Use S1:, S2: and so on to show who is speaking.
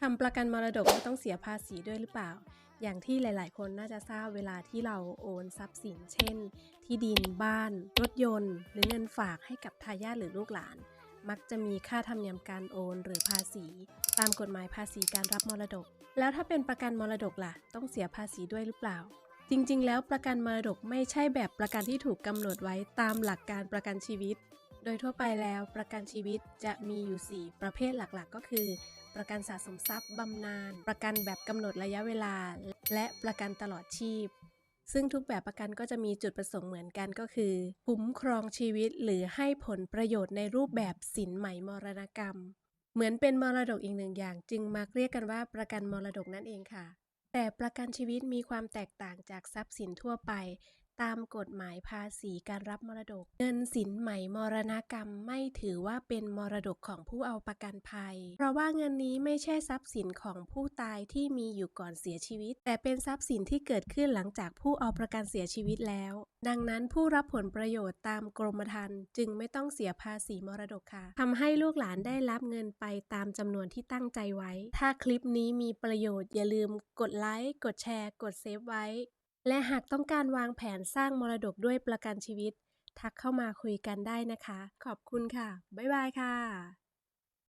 S1: ทำประกันมรดกแล้วต้องเสียภาษีด้วยหรือเปล่า อย่างที่หลาย ๆ คนน่าจะทราบเวลาที่เราโอนทรัพย์สิน เช่น ที่ดินบ้าน รถยนต์ หรือเงินฝากให้กับทายาทหรือลูกหลาน มักจะมีค่าธรรมเนียมการโอนหรือภาษี ตามกฎหมายภาษีการรับมรดก แล้วถ้าเป็นประกันมรดกล่ะ ต้องเสียภาษีด้วยหรือเปล่า จริง ๆ แล้วประกันมรดกไม่ใช่แบบประกันที่ถูกกำหนดไว้ตามหลักการประกันชีวิต ดยทั่วไปแล้วประกันชีวิตจะมีอยู่ 4 ประเภทหลักๆ ก็คือ ประกันสะสมทรัพย์บำนาญประกันแบบกำหนดระยะเวลา และประกันตลอดชีพ ซึ่งทุกแบบประกันก็จะมีจุดประสงค์เหมือนกันก็คือคุ้มครองชีวิตหรือให้ผลประโยชน์ในรูปแบบสินใหม่มรณกรรม เหมือนเป็นมรดกอีกหนึ่งอย่าง จึงมักเรียกกันว่าประกันมรดกนั่นเองค่ะแต่ประกันชีวิตมีความแตกต่างจากทรัพย์สินทั่วไป ตามกฎหมายภาษีการรับมรดก เงินสินใหม่มรณกรรมไม่ถือว่าเป็นมรดกของผู้เอาประกันภัย เพราะว่าเงินนี้ไม่ใช่ทรัพย์สินของผู้ตายที่มีอยู่ก่อนเสียชีวิต แต่เป็นทรัพย์สินที่เกิดขึ้นหลังจากผู้เอาประกันเสียชีวิตแล้ว ดังนั้นผู้รับผลประโยชน์ตามกรมธรรม์จึงไม่ต้องเสียภาษีมรดกค่ะทำให้ลูกหลานได้รับเงินไปตามจำนวนที่ตั้งใจไว้ ถ้าคลิปนี้มีประโยชน์อย่าลืมกดไลค์กดแชร์ กดเซฟไว้ และหากต้องการวางแผนสร้างมรดกด้วยประกันชีวิต ทักเข้ามาคุยกันได้นะคะ ขอบคุณค่ะ บ๊ายบายค่ะ